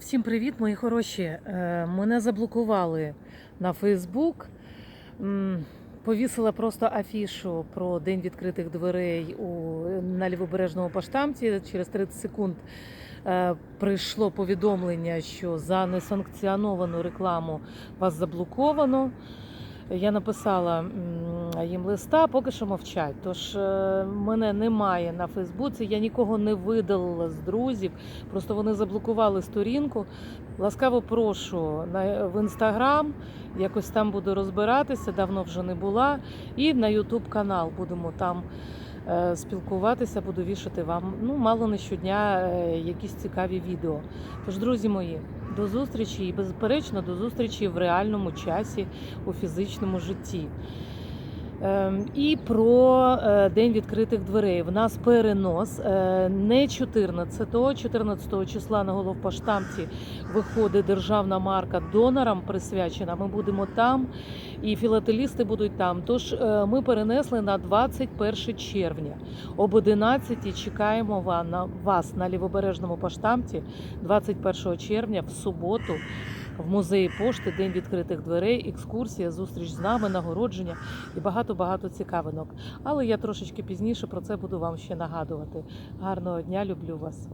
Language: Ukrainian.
Всім привіт, мої хороші. Е, Мене заблокували на Фейсбук. Повісила просто афішу про день відкритих дверей у, на лівобережному поштамті. Через 30 секунд е, прийшло повідомлення, що за несанкціоновану рекламу вас заблоковано. Я написала їм листа, поки що мовчать. Тож е, мене немає на Фейсбуці, я нікого не видалила з друзів. Просто вони заблокували сторінку. Ласкаво прошу в інстаграм. Якось там буду розбиратися, давно вже не була. І на Ютуб канал будемо там е, спілкуватися, буду вішати вам ну, мало не щодня е, якісь цікаві відео. Тож, друзі мої, до зустрічі і безперечно до зустрічі в реальному часі у фізичному житті. Ем, І про е, день відкритих дверей. В нас перенос е, не 14-го, 14 числа на головпоштамті виходить державна марка донорам присвячена. Ми будемо там, і філателісти будуть там. Тож е, ми перенесли на 21 червня. Об 11 чекаємо вас на лівобережному поштамті 21 червня в суботу. В музеї пошти День відкритих дверей, екскурсія, зустріч з нами, нагородження і багато-багато цікавинок. Але я трошечки пізніше про це буду вам ще нагадувати. Гарного дня, люблю вас.